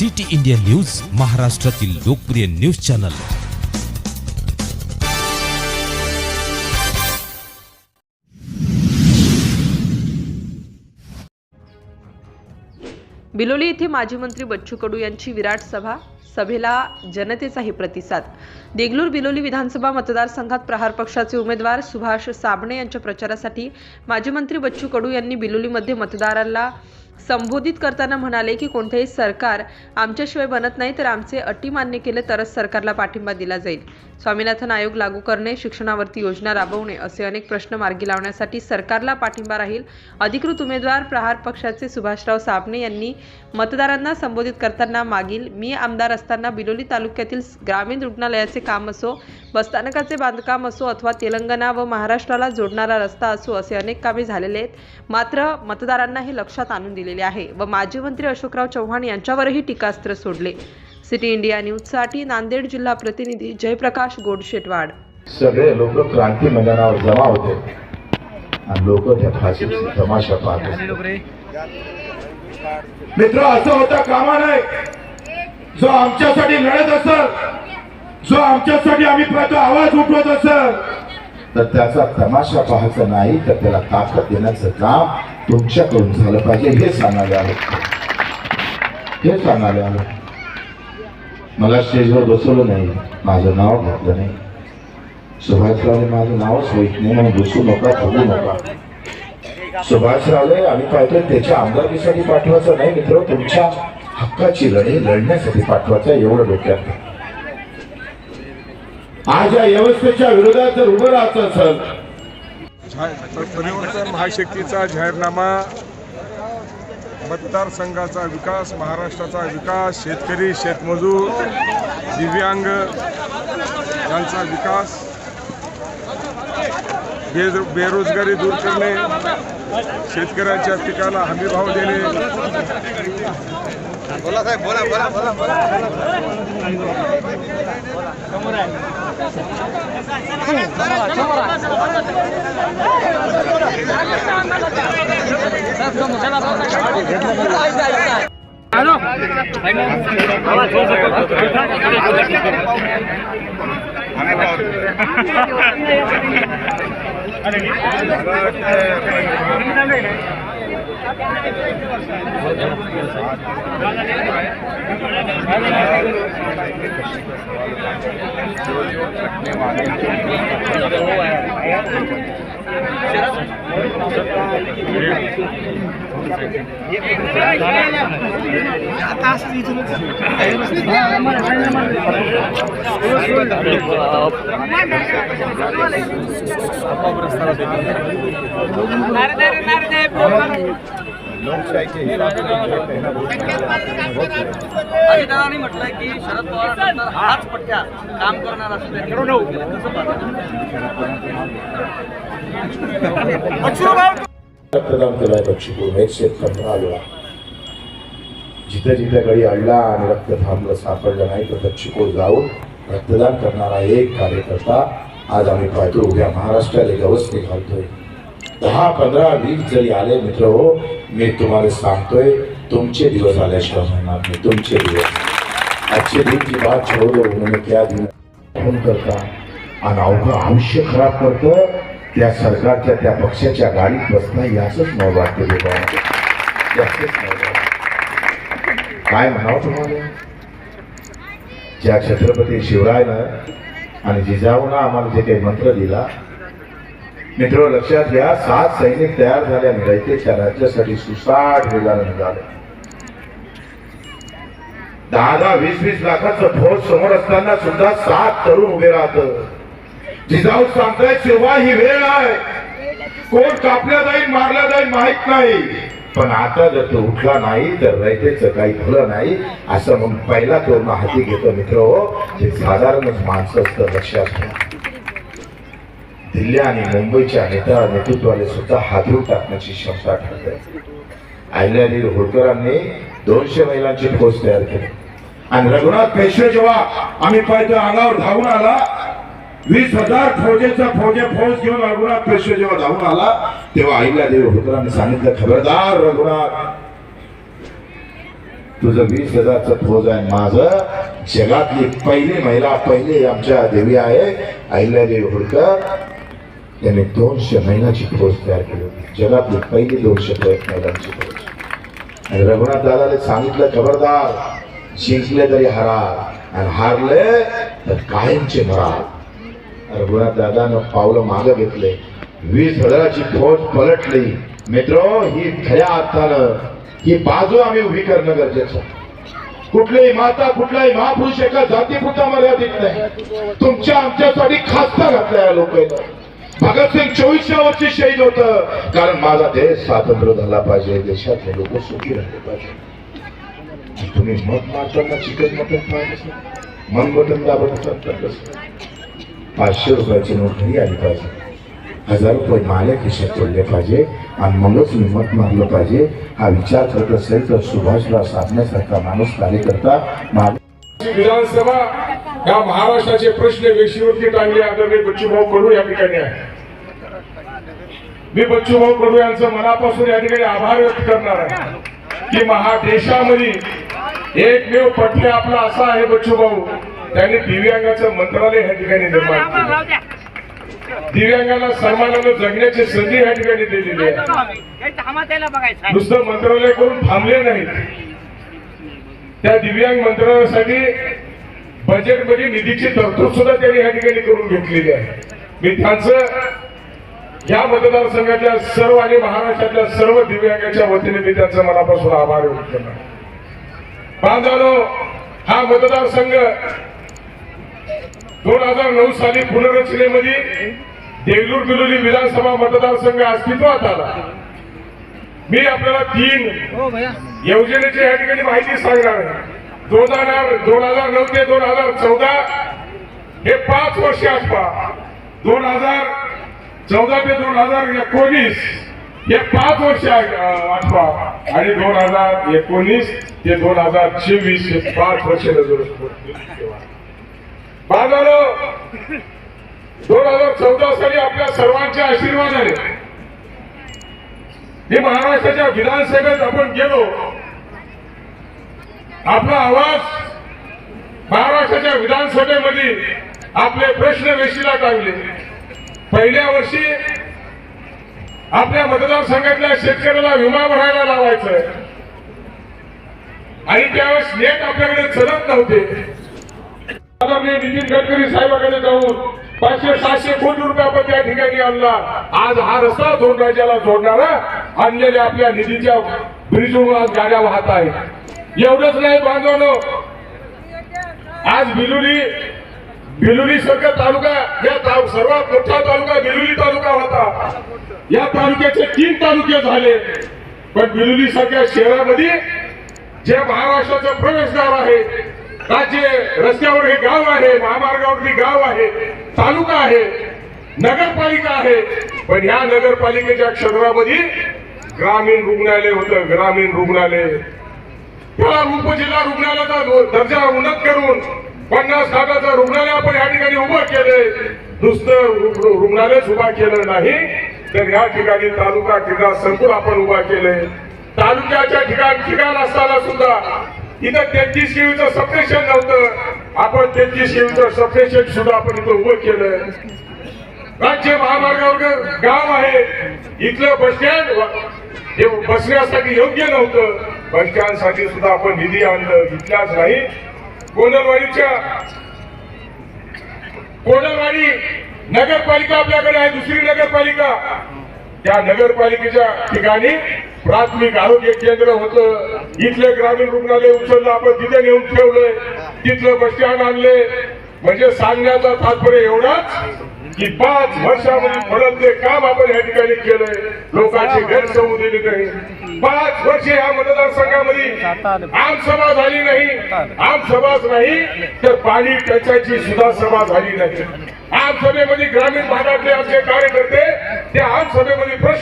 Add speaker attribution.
Speaker 1: City India news महाराष्ट्रातील लोकप्रिय news channel.
Speaker 2: Biloli येथे माजी मंत्री बच्चू कडू यांची विराट सभा सभेला जनतेचाही प्रतिसाद. देगलूर बिलोली विधानसभा मतदारसंघात प्रहार पक्षाचे उमेदवार सुभाष साबणे यांच्या प्रचारासाठी माजी मंत्री बच्चू कडू यांनी बिलोलीमध्ये मतदारांना संबोधित करताना म्हणाले की कोणतेही सरकार आमच्याशिवाय बनत नाही तर आमचे अटी मान्य केले तरच सरकारला पाठिंबा दिला जाईल. स्वामीनाथन आयोग लागू करणे शिक्षणावरती योजना राबवणे असे अनेक प्रश्न मार्गी लावण्यासाठी सरकारला पाठिंबा राहील. अधिकृत उमेदवार प्रहार पक्षाचे सुभाषराव साबणे यांनी मतदारांना संबोधित करताना मागील मी आमदार असताना बिलोली तालुक्यातील ग्रामीण रुग्णालयाचे काम असो बसस्थानकाचे बांधकाम असो अथवा तेलंगणा व महाराष्ट्राला जोडणारा रस्ता असो असे अनेक कामे झालेले आहेत. मात्र मतदारांना हे लक्षात आणून केलेले आहे. व माजी मंत्री अशोकराव चव्हाण यांच्यावरही टीकास्त्र सोडले. सिटी इंडिया न्यूजसाठी नांदेड जिल्हा प्रतिनिधी जयप्रकाश गोडशेटवाड.
Speaker 3: सगळे लोक क्रांती मैदानावर जमा होते. आणि लोक त्या फाशी तमाशा पाहत मित्र असं होता कामा नाही जो आमच्यासाठी लढत असत जो आमच्यासाठी आम्ही आवाज उठवत असत तर त्याचा तमाशा पाहायचा नाही तर त्याला ताकद देण्याचं काम तुमच्याकडून झालं पाहिजे. हे सांगायला आलं. हे सांगायला आलं. मला स्टेजवर बसवलं नाही. माझं नाव घेतलं नाही. सुभाषरावने माझं नावच होईत नाही. म्हणून बसू नका थांबू नका. सुभाषरावले आम्ही पाहतोय त्याच्या आमदारकीसाठी पाठवायचं नाही मित्र. तुमच्या हक्काची लढाई लढण्यासाठी पाठवायचं एवढं डोक्यात. आज या व्यवस्थेच्या विरोधात जर उभं राहत असेल
Speaker 4: परिवर्तन महाशक्तीचा जाहीरनामा मतदारसंघाचा विकास महाराष्ट्राचा विकास शेतकरी शेतमजूर दिव्यांग यांचा विकास बेज बेरोजगारी दूर करणे शेतकऱ्यांच्या पिकाला हमीभाव देणे
Speaker 5: bola bola bola bola जो जो रखने वाले Nerede nerede? की शरद हाच पट्ट्या काम करणार असं?
Speaker 3: रक्तदान केलाय बक्षीपूर एक शेतकऱ्यांना आलेला जिथे जिथे गडी अडला आणि रक्त थांबलं सापडलं नाही तर बक्षीपूर जाऊन रक्तदान करणारा एक कार्यकर्ता आज आम्ही पाहतो उद्या महाराष्ट्राला व्यवस्थित घालतोय दहा पंधरा वीस जरी आले मित्र हो मी तुम्हाला सांगतोय तुमचे दिवस आल्याशिवाय म्हणणार नाही तुमचे दिवस. आजचे दिन की बात छोडलो म्हणून त्या दिवस फोन करता. आणि अवघं आयुष्य खराब करतं त्या सरकारच्या त्या पक्षाच्या गाडीत बसणं याचंच मला वाटतं याचंच काय म्हणावं तुम्हाला? ज्या छत्रपती शिवरायनं आणि जिजाऊनं आम्हाला जे काही मंत्र दिला मित्र लक्षात घ्या सात सैनिक तयार झाल्याने आणि रयतेच्या राज्यासाठी सुसाट वेगानं निघाले. दहा दहा वीस वीस लाखाचं फौज समोर असताना सुद्धा सात तरुण उभे राहत. जिजाऊ सांगताय शिवा ही वेळ आहे. कोण कापल्या जाईल मारल्या जाईल माहीत नाही. पण आता जर तो उठला नाही तर रयतेचं काही भलं नाही. असं मग पहिला तो हाती घेतो मित्र हो. हे साधारणच माणसं असतं लक्षात घ्या. दिल्ली आणि मुंबईच्या नेता नेतृत्वाने सुद्धा हादरून टाकण्याची क्षमता ठरते अहिल्यादेवी होळकरांनी दोनशे महिलांची फौज तयार केली. आणि रघुनाथ पेशवे जेव्हा आम्ही पाहतो अंगावर धावून आला वीस हजार फौजेचा फौजे फौज घेऊन रघुनाथ पेशवे जेव्हा धावून आला तेव्हा आईला देव होतरांनी सांगितलं खबरदार रघुनाथ तुझं वीस हजारचं फौज आहे माझं. जगातली पहिली महिला पहिली आमच्या देवी आहे. अहिल्यादेवी होळकर त्याने दोनशे महिन्याची फौज तयार केली होती. जगातली पहिली दोनशे महिलांची फौज. आणि रघुनाथ दादाने सांगितलं खबरदार जिंकले तरी हरार आणि हारले तर कायमचे मरार. रघुनाथ दादानं पावलं मागं घेतले. वीस हजाराची फौज पलटली. मित्र ही खऱ्या अर्थानं ही बाजू आम्ही उभी करणं गरजेचं कुठलीही माता कुठलाही महापुरुष एका जातीपुरता मर्यादित नाही. तुमच्या आमच्यासाठी खासता घातला या लोकांना भगतसिंग चोवीसच्या वर्षी शहीद होत. कारण माझा देश स्वातंत्र्य झाला पाहिजे. देशातले लोक सुखी राहिले पाहिजे. तुम्ही मत मारताना चिकन मटन पाहिजे मन बटन दाबत कसं? पाचशे रुपयाची नोट घरी आली पाहिजे. हजार रुपये माझ्या खिशात पडले पाहिजे आणि मगच मी मत मारलं पाहिजे. हा विचार करत असेल तर सुभाषला साधण्यासारखा माणूस कार्यकर्ता
Speaker 4: विधानसभा या महाराष्ट्राचे प्रश्न वेशीवरती टांगले आदरणीय बच्चूभाऊ कडू या ठिकाणी आहे. मी बच्चूभाऊ कडू यांचं मनापासून या ठिकाणी आभार व्यक्त करणार आहे. की महा देशामध्ये एकमेव पटले आपला असा आहे बच्चूभाऊ त्यांनी दिव्यांगाचं मंत्रालय या ठिकाणी निर्माण केलं. दिव्यांगाला सन्मानानं जगण्याची संधी या ठिकाणी दिलेली आहे. नुसतं मंत्रालय करून थांबले नाहीत. त्या दिव्यांग मंत्रालयासाठी बजेटमध्ये निधीची तरतूद सुद्धा त्यांनी या ठिकाणी करून घेतलेली आहे. मी त्यांचं या मतदारसंघातल्या सर्व आणि महाराष्ट्रातल्या सर्व दिव्यांगाच्या वतीने मी त्यांचा मनापासून आभार व्यक्त करणार बांधवानो हा मतदारसंघ दोन हजार नऊ साली पुनर्रचनेमध्ये देगलूर बिलोली विधानसभा मतदारसंघ अस्तित्वात आला. मी आपल्याला तीन योजनेची या ठिकाणी माहिती सांगणार आहे. दोन हजार दोन हजार नऊ ते दोन हजार चौदा हे पाच वर्ष आठवा दोन हजार चौदा ते दोन हजार एकोणीस हे पाच वर्ष आठवा आणि दोन हजार एकोणीस ते दोन हजार चोवीस हे पाच वर्ष नजर बाजारो दोन हजार चौदा साली आपल्या सर्वांच्या आशीर्वादाने हे महाराष्ट्राच्या विधानसभेत आपण गेलो. आपला आवाज महाराष्ट्राच्या विधानसभेमध्ये आपले प्रश्न वेशीला टाकले पहिल्या वर्षी आपल्या मतदारसंघातल्या शेतकऱ्याला विमा भरायला लावायचं. आणि त्यावेळेस नेट आपल्याकडे चलत नव्हते. आदरणीय नितीन गडकरी साहेबाकडे जाऊन पाचशे सातशे कोटी रुपये आपण त्या ठिकाणी आणला. आज हा रस्ता दोन राज्याला जोडणारा. आणलेल्या आपल्या निधीच्या ब्रिजवरून आज गाड्या वाहत आहेत. एवढंच नाही बांधवनो. आज बिलुली बिलुली सारखा तालुका या ता- सर्वात मोठा तालुका बिलुली तालुका होता. या तालुक्याचे तीन तालुके झाले. पण बिलुली सारख्या शहरामध्ये जे महाराष्ट्राचं प्रवेशद्वार आहे राज्य रस्त्यावर हे गाव आहे महामार्गावरती गाव आहे तालुका आहे नगरपालिका आहे पण या नगरपालिकेच्या क्षेत्रामध्ये ग्रामीण रुग्णालय होतं ग्रामीण रुग्णालय. किंवा उपजिल्हा रुग्णालयाचा दर्जा उन्नत करून पन्नास लाखाचं रुग्णालय आपण या ठिकाणी उभं केले नुसतं रुग्णालयच उभा केलं नाही तर या ठिकाणी तालुका क्रीडा संकुल आपण उभा केले तालुक्याच्या ठिकाण ठिकाण असताना सुद्धा इथं तेहतीस केवीचं सबस्टेशन नव्हतं. आपण तेहतीस केवीचं सबस्टेशन सुद्धा आपण इथं उभं केलं राज्य महामार्गावर गाव आहे. इथलं बस स्टँड हे बसण्यासाठी योग्य नव्हतं बस सुद्धा आपण निधी आणलं इथल्याच नाही. कोंडलवाडीच्या कोंडलवाडी नगरपालिका आपल्याकडे आहे दुसरी नगरपालिका. त्या नगरपालिकेच्या ठिकाणी प्राथमिक आरोग्य केंद्र होतं. इथलं ग्रामीण रुग्णालय उचललं आपण तिथे नेऊन ठेवलंय. तिथलं बस स्टँड आणले. म्हणजे सांगण्याचा तात्पर्य एवढाच. की पाच वर्षामध्ये परत ते काम आपण या ठिकाणी केलंय लोकांची गैरसमू दिली नाही. पाच वर्ष या मतदारसंघामध्ये आम सभा झाली नाही. आम सभाच नाही तर पाणी टंचाईची सुद्धा सभा झाली नाही. आम सभेमध्ये ग्रामीण भागातले आमचे कार्यकर्ते ते आम सभेमध्ये प्रश्न